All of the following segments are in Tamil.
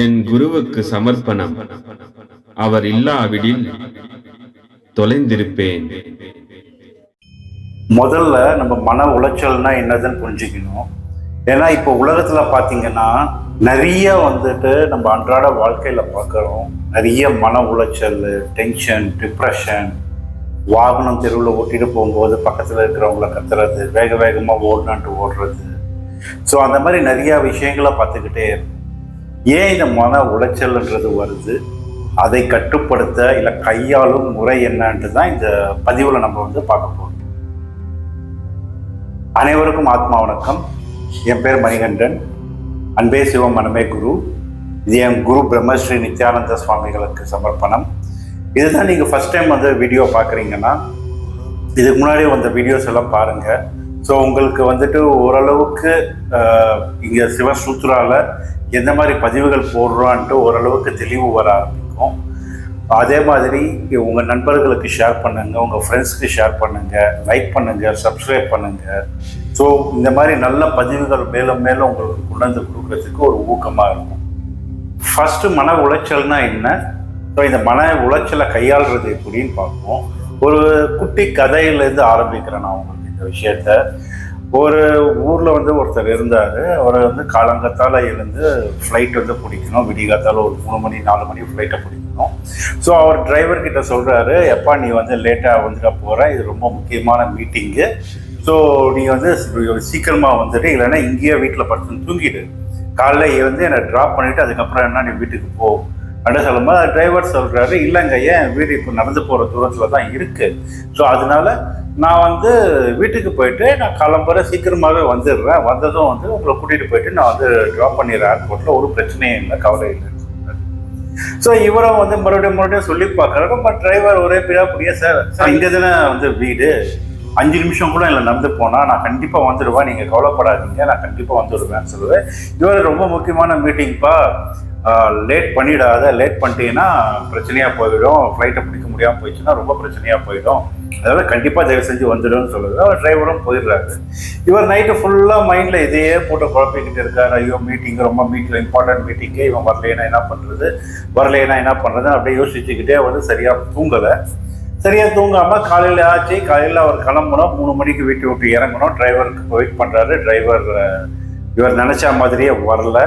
என் குருவுக்கு சமர்ப்பணம். அவர் இல்லாவிடில் தொலைந்திருப்பேன். முதல்ல நம்ம மன உளைச்சல்னா என்னதுன்னு புரிஞ்சுக்கணும். ஏன்னா இப்போ உலகத்தில் பார்த்தீங்கன்னா நிறைய வந்துட்டு நம்ம அன்றாட வாழ்க்கையில் பார்க்குறோம் நிறைய மன உளைச்சல் டென்ஷன் டிப்ரெஷன் வாகனம் தெருவில் ஓட்டிட்டு போகும்போது பக்கத்தில் இருக்கிறவங்கள கத்துறது வேக வேகமாக ஓடணுன்ட்டு ஓடுறது. ஸோ அந்த மாதிரி நிறையா விஷயங்களை பார்த்துக்கிட்டே இருக்கும் ஏன் இந்த மன உளைச்சல்ன்றது வருது? அதை கட்டுப்படுத்த இல்லை கையாளும் முறை என்னன்ட்டு தான் இந்த பதிவில் நம்ம வந்து பார்க்க போகிறோம் அனைவருக்கும் ஆத்மா வணக்கம். என் பேர் மணிகண்டன். அன்பே சிவம் மனமே குரு. இது என் குரு பிரம்மஸ்ரீ நித்யானந்த சுவாமிகளுக்கு சமர்ப்பணம். இதுதான் நீங்கள் ஃபஸ்ட் டைம் வந்து வீடியோ பார்க்குறீங்கன்னா இதுக்கு முன்னாடி வந்த வீடியோஸ் எல்லாம் பாருங்கள் ஸோ உங்களுக்கு வந்துட்டு ஓரளவுக்கு இங்கே சிவசூத்ராவில் எந்த மாதிரி பதிவுகள் போடுறான்ட்டு ஓரளவுக்கு தெளிவு வர ஆரம்பிக்கும். அதே மாதிரி உங்கள் நண்பர்களுக்கு ஷேர் பண்ணுங்கள் உங்கள் ஃப்ரெண்ட்ஸ்க்கு ஷேர் பண்ணுங்கள் லைக் பண்ணுங்கள் சப்ஸ்கிரைப் பண்ணுங்கள் ஸோ இந்த மாதிரி நல்ல பதிவுகள் மேலும் மேலும் உங்களுக்கு கொண்டு வந்து கொடுக்கறதுக்கு ஒரு ஊக்கமாக இருக்கும். ஃபஸ்ட்டு மன உளைச்சல்னால் என்ன? ஸோ இந்த மன உளைச்சலை கையாளுறது எப்படின்னு பார்ப்போம். ஒரு குட்டி கதையிலேருந்து ஆரம்பிக்கிறேன் நான் உங்களுக்கு இந்த விஷயத்த. ஒரு ஊரில் வந்து ஒருத்தர் இருந்தார். அவர் வந்து காலங்கத்தால் எழுந்து ஃப்ளைட் வந்து பிடிக்கணும். விடிகாத்தால் ஒரு மூணு மணி நாலு மணி ஃப்ளைட்டை பிடிக்கணும். ஸோ அவர் டிரைவர் கிட்ட சொல்கிறாரு எப்பா நீ வந்து லேட்டாக வந்துட போகிற இது ரொம்ப முக்கியமான மீட்டிங்கு ஸோ நீ வந்து சீக்கிரமாக வந்துட்டு இல்லைன்னா இங்கேயே வீட்டில் படுத்து தூங்கிடு. காலைல எழுந்து என்னை ட்ராப் பண்ணிவிட்டு அதுக்கப்புறம் என்ன நீ வீட்டுக்கு போ. அப்படின்னு சொல்லும்போது டிரைவர் சொல்கிறாரு இல்லைங்க ஏன் வீடு இப்போ நடந்து போகிற தூரத்தில் தான் இருக்குது ஸோ அதனால நான் வந்து வீட்டுக்கு போயிட்டு நான் கிளம்புற சீக்கிரமாகவே வந்துடுறேன். வந்ததும் வந்து உங்களை கூட்டிகிட்டு போயிட்டு நான் வந்து ட்ராப் பண்ணிடுறேன். ஏர்போர்ட்டில் ஒரு பிரச்சனையும் இல்லை கவலை இல்லை. ஸோ இவரும் வந்து மறுபடியும் மறுபடியும் சொல்லி பார்க்குறாரு. பட் டிரைவர் ஒரே பிரியா புரிய சார் சார் இங்கே தானே வந்து வீடு. அஞ்சு நிமிஷம் கூட இல்லை நடந்து போனால் நான் கண்டிப்பாக வந்துடுவேன். நீங்கள் கவலைப்படாதீங்க. நான் கண்டிப்பாக வந்துடுவேன். சொல்லுவேன். இவர் ரொம்ப முக்கியமான மீட்டிங்ப்பா லேட் பண்ணிடாத லேட் பண்ணிட்டீங்கன்னா பிரச்சனையாக போயிடும். ஃப்ளைட்டை பிடிக்க முடியாமல் போயிடுச்சுன்னா ரொம்ப பிரச்சனையாக போயிடும். அதனால் கண்டிப்பாக தயவு செஞ்சு வந்துடும்னு சொல்லுது. அவர் டிரைவரும் போயிடுறாரு. இவர் நைட்டு ஃபுல்லாக மைண்டில் இதையே போட்டு குழப்பிக்கிட்டு இருக்காரு. ஐயோ மீட்டிங் ரொம்ப மீட்டிங் இம்பார்ட்டன்ட் மீட்டிங்கு இவன் வரலைன்னா என்ன பண்ணுறது வரலைன்னா என்ன பண்ணுறது அப்படியே யோசிச்சுக்கிட்டே வந்து சரியாக தூங்கலை. சரியாக தூங்காமல் காலையில் ஆச்சு. காலையில் அவர் கிளம்பணும். மூணு மணிக்கு வீட்டை விட்டு இறங்கணும். டிரைவருக்கு வெயிட் பண்ணுறாரு டிரைவர் இவர் நினச்ச மாதிரியே வரல.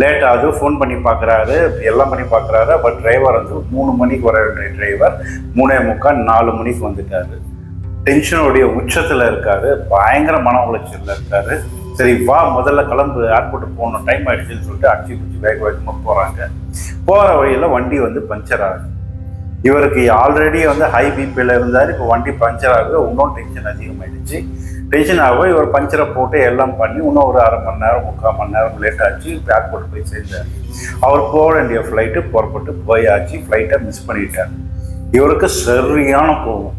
லேட் ஆகுது ஃபோன் பண்ணி பார்க்குறாரு எல்லாம் பண்ணி பார்க்குறாரு பட் டிரைவர் வந்து மூணு மணிக்கு வர வேண்டிய டிரைவர் மூணே முக்கால் நாலு மணிக்கு வந்துட்டாரு. டென்ஷனுடைய உச்சத்தில் இருக்காரு. பயங்கர மன உளைச்சலில் இருக்காரு. சரி வா முதல்ல கிளம்பு ஏர்போர்ட்டுக்கு போகணும். டைம் ஆயிடுச்சுன்னு சொல்லிட்டு அடிச்சு பிடிச்சி வேக வேகமாக போகிறாங்க போகிற வழியில் வண்டி வந்து பஞ்சர் ஆகுது. இவருக்கு ஆல்ரெடி வந்து ஹை பிபியில் இருந்தார். இப்போ வண்டி பஞ்சர் ஆகுது. இன்னும் டென்ஷன் அதிகமாயிடுச்சு. டென்ஷன் ஆக இவர் பஞ்சரை போட்டு எல்லாம் பண்ணி இன்னும் ஒரு அரை மணி நேரம் முக்கால் மணி நேரம் லேட் ஆச்சு. ஏர்போர்ட் போய் சேர்ந்தார். அவர் போக வேண்டிய ஃப்ளைட்டு புறப்பட்டு போயாச்சு. ஃப்ளைட்டை மிஸ் பண்ணிட்டார். இவருக்கு சரியான கோபம்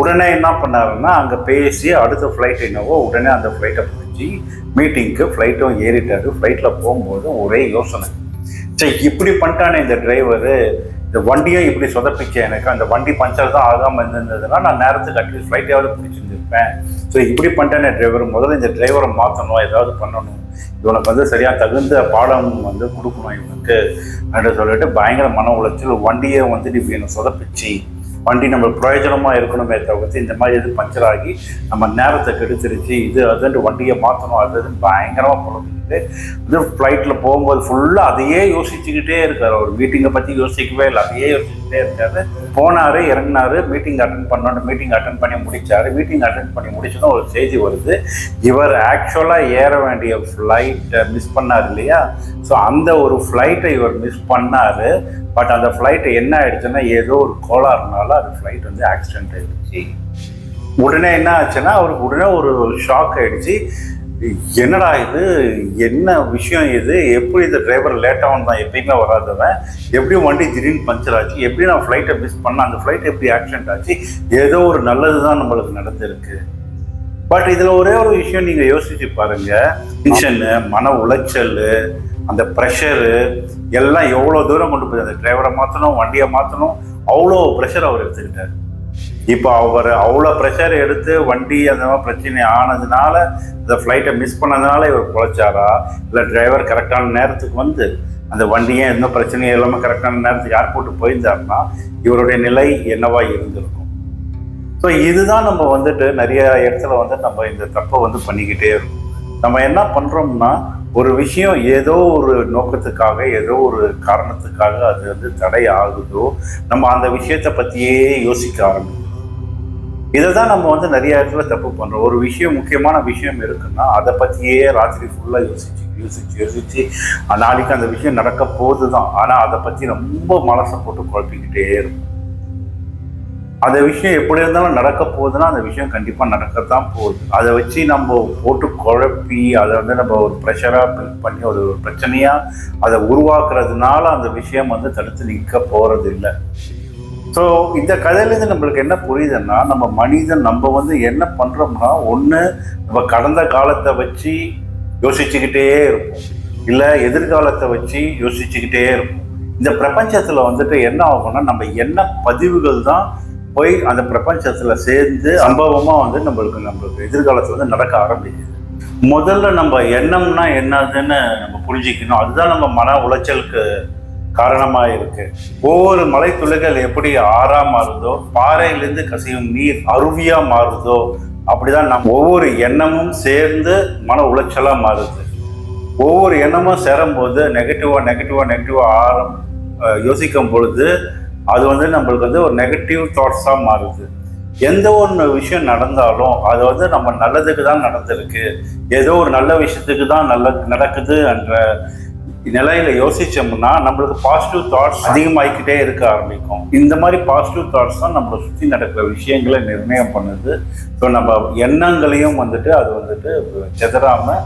உடனே என்ன பண்ணாருன்னா அங்கே பேசி அடுத்த ஃப்ளைட் என்னவோ உடனே அந்த ஃப்ளைட்டை பிடிச்சி மீட்டிங்க்கு ஃப்ளைட்டும் ஏறிட்டாரு. ஃப்ளைட்டில் போகும்போது ஒரே யோசனை. சரி இப்படி பண்ணிட்டானே இந்த டிரைவரு இந்த வண்டியும் இப்படி சொதப்பிச்சு எனக்கு அந்த வண்டி பஞ்சர் தான் ஆகாமல் இருந்திருந்ததுன்னா நான் நேரத்துக்கு அட்லீஸ்ட் ஃப்ளைட்டையாவது பிடிச்சிருந்துருப்பேன் ஸோ இப்படி பண்ணிட்டேனே டிரைவர் முதல்ல இந்த டிரைவரை மாற்றணும் ஏதாவது பண்ணணும். இவனுக்கு வந்து சரியாக தகுந்த பாடம் வந்து கொடுக்கணும் இவனுக்கு. அப்படின்னு சொல்லிட்டு பயங்கர மன உளைச்சல் வண்டியை வந்து இப்படி என்னை சொதப்பிச்சு. வண்டி நம்ம பிரயோஜனமாக இருக்கணுமே தவிர்த்து இந்த மாதிரி எதுவும் பஞ்சர் ஆகி நம்ம நேரத்தை கெடுத்துருச்சு இது அதுன்ட்டு வண்டியை மாற்றணும் அது அதுன்னு பயங்கரமாக புலம்பிக்கிட்டு வந்து ஃப்ளைட்டில் போகும்போது ஃபுல்லாக அதையே யோசிச்சுக்கிட்டே இருக்கார். அவர் மீட்டிங்கை பற்றி யோசிக்கவே இல்லை அதையே யோசிச்சுக்கிட்டே இருக்காரு. போனார் இறங்கினாரு மீட்டிங் அட்டன் பண்ணணும் மீட்டிங் அட்டன் பண்ணி முடிச்சாரு. மீட்டிங் அட்டன் பண்ணி முடிச்சதும் ஒரு செய்தி வருது. இவர் ஆக்சுவலாக ஏற வேண்டிய ஃப்ளைட்டை மிஸ் பண்ணார் இல்லையா? ஸோ அந்த ஒரு ஃப்ளைட்டை இவர் மிஸ் பண்ணார். பட் அந்த ஃப்ளைட்டு என்ன ஆயிடுச்சுன்னா ஏதோ ஒரு கோளாறுனால அந்த ஃப்ளைட் வந்து ஆக்சிடென்ட் ஆயிடுச்சு. உடனே என்ன ஆச்சுன்னா அவருக்கு உடனே ஒரு ஷாக் ஆயிடுச்சு. என்னடா இது? என்ன விஷயம் இது? எப்படி இந்த டிரைவர் லேட்டாக தான் எப்பயுமே வராதவன் எப்படியும் வண்டி திடீர்னு பஞ்சர் ஆச்சு. எப்படி நான் ஃப்ளைட்டை மிஸ் பண்ணேன். அந்த ஃப்ளைட் எப்படி ஆக்சிடென்ட் ஆச்சு? ஏதோ ஒரு நல்லது தான் நம்மளுக்கு நடந்திருக்கு. பட் இதில் ஒரே ஒரு விஷயம் நீங்கள் யோசிச்சு பாருங்க. டென்ஷனு மன உளைச்சல் அந்த ப்ரெஷரு எல்லாம் எவ்வளோ தூரம் கொண்டு போய் அந்த டிரைவரை மாற்றணும் வண்டியை மாற்றணும் அவ்வளோ ப்ரெஷர் அவர் எடுத்துக்கிட்டார். இப்போ அவர் அவ்வளோ ப்ரெஷர் எடுத்து வண்டி அந்த மாதிரி பிரச்சனை ஆனதுனால இந்த ஃப்ளைட்டை மிஸ் பண்ணதுனால இவர் குழைச்சாரா இல்லை டிரைவர் கரெக்டான நேரத்துக்கு வந்து அந்த வண்டியை எந்த பிரச்சனையும் இல்லாமல் கரெக்டான நேரத்துக்கு ஏர்போர்ட் போயிருந்தாருன்னா இவருடைய நிலை என்னவா இருந்திருக்கும்? ஸோ இதுதான் நம்ம வந்துட்டு நிறைய இடத்துல வந்து நம்ம இந்த தப்பை வந்து பண்ணிக்கிட்டே இருக்கோம். நம்ம என்ன பண்ணுறோம்னா ஒரு விஷயம் ஏதோ ஒரு நோக்கத்துக்காக ஏதோ ஒரு காரணத்துக்காக அது வந்து தடை ஆகுதோ நம்ம அந்த விஷயத்தை பற்றியே யோசிக்க ஆரம்பிக்கும் இதை தான் நம்ம வந்து நிறைய இடத்துல தப்பு பண்ணுறோம் ஒரு விஷயம் முக்கியமான விஷயம் இருக்குன்னா அதை பற்றியே ராத்திரி ஃபுல்லாக யோசிச்சு யோசிச்சு யோசிச்சு நாளைக்கு அந்த விஷயம் நடக்க போகுது தான் ஆனால் அதை பற்றி ரொம்ப மனசை போட்டு குழப்பிக்கிட்டே இருக்கும். அந்த விஷயம் எப்படி இருந்தாலும் நடக்க போகுதுன்னா அந்த விஷயம் கண்டிப்பாக நடக்கத்தான் போகுது. அதை வச்சு நம்ம போட்டு குழப்பி அதை வந்து நம்ம ஒரு ப்ரெஷராக பில்ட் பண்ணி ஒரு ஒரு பிரச்சனையாக அதை உருவாக்குறதுனால அந்த விஷயம் வந்து தடுத்து நிற்க போகிறது இல்லை ஸோ இந்த கதையிலேருந்து நம்மளுக்கு என்ன புரியுதுன்னா நம்ம மனிதன் நம்ம வந்து என்ன பண்ணுறோம்னா ஒன்று நம்ம கடந்த காலத்தை வச்சு யோசிச்சுக்கிட்டே இருப்போம். இல்லை எதிர்காலத்தை வச்சு யோசிச்சுக்கிட்டே இருப்போம். இந்த பிரபஞ்சத்தில் வந்துட்டு என்ன ஆகும்னா நம்ம என்ன பதிவுகள் தான் போய் அந்த பிரபஞ்சத்தில் சேர்ந்து அனுபவமாக வந்து நம்மளுக்கு நம்மளுக்கு எதிர்காலத்தில் வந்து நடக்க ஆரம்பிக்குது. முதல்ல நம்ம எண்ணம்னா என்னதுன்னு நம்ம புரிஞ்சிக்கணும். அதுதான் நம்ம மன உளைச்சலுக்கு காரணமாக இருக்கு. ஒவ்வொரு மலை துளிகள் எப்படி ஆறா மாறுதோ பாறையிலேருந்து கசியும் நீர் அருவியா மாறுதோ அப்படிதான் நம் ஒவ்வொரு எண்ணமும் சேர்ந்து மன உளைச்சலாக மாறுது. ஒவ்வொரு எண்ணமும் சேரும்போது நெகட்டிவாக நெகட்டிவாக நெகட்டிவாக ஆரம் யோசிக்கும் பொழுது அது வந்து நம்மளுக்கு வந்து ஒரு நெகட்டிவ் தாட்ஸாக மாறுது. எந்த ஒரு விஷயம் நடந்தாலும் அது வந்து நம்ம நல்லதுக்கு தான் நடந்திருக்கு. ஏதோ ஒரு நல்ல விஷயத்துக்கு தான் நல்ல நடக்குது என்ற நிலையில யோசிச்சோம்னா நம்மளுக்கு பாசிட்டிவ் தாட்ஸ் அதிகமாகிக்கிட்டே இருக்க ஆரம்பிக்கும். இந்த மாதிரி பாசிட்டிவ் தாட்ஸ் தான் நம்மளை சுற்றி நடக்கிற விஷயங்களை நிர்ணயம் பண்ணுது. ஸோ நம்ம எண்ணங்களையும் வந்துட்டு அது வந்துட்டு செதறாமல்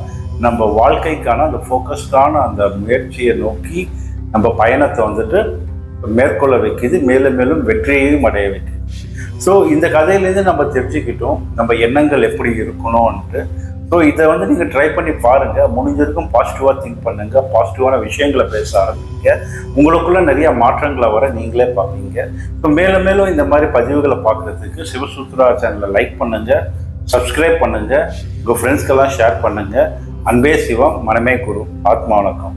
நம்ம வாழ்க்கைக்கான அந்த ஃபோக்கஸ்டான அந்த முயற்சியை நோக்கி நம்ம பயணத்தை வந்துட்டு மேற்கொள்ள வைக்குது. மேலும் மேலும் வெற்றியையும் அடைய வைக்குது. ஸோ இந்த கதையிலேருந்து நம்ம தெரிஞ்சுக்கிட்டோம். நம்ம எண்ணங்கள் எப்படி இருக்கணும்ன்ட்டு. ஸோ இதை வந்து நீங்கள் ட்ரை பண்ணி பாருங்கள் முடிஞ்சிருக்கும் பாசிட்டிவாக திங்க் பண்ணுங்கள் பாசிட்டிவான விஷயங்களை பேச ஆரம்பிங்க. உங்களுக்குள்ள நிறைய மாற்றங்களை வர நீங்களே பார்ப்பீங்க. ஸோ மேலும் மேலும் இந்த மாதிரி பதிவுகளை பார்க்குறதுக்கு சிவசூத்ரா சேனலை லைக் பண்ணுங்கள் சப்ஸ்கிரைப் பண்ணுங்கள் உங்கள் ஃப்ரெண்ட்ஸ்க்கெல்லாம் ஷேர் பண்ணுங்கள் அன்பே சிவம் மனமே குரு. ஆத்மா வணக்கம்.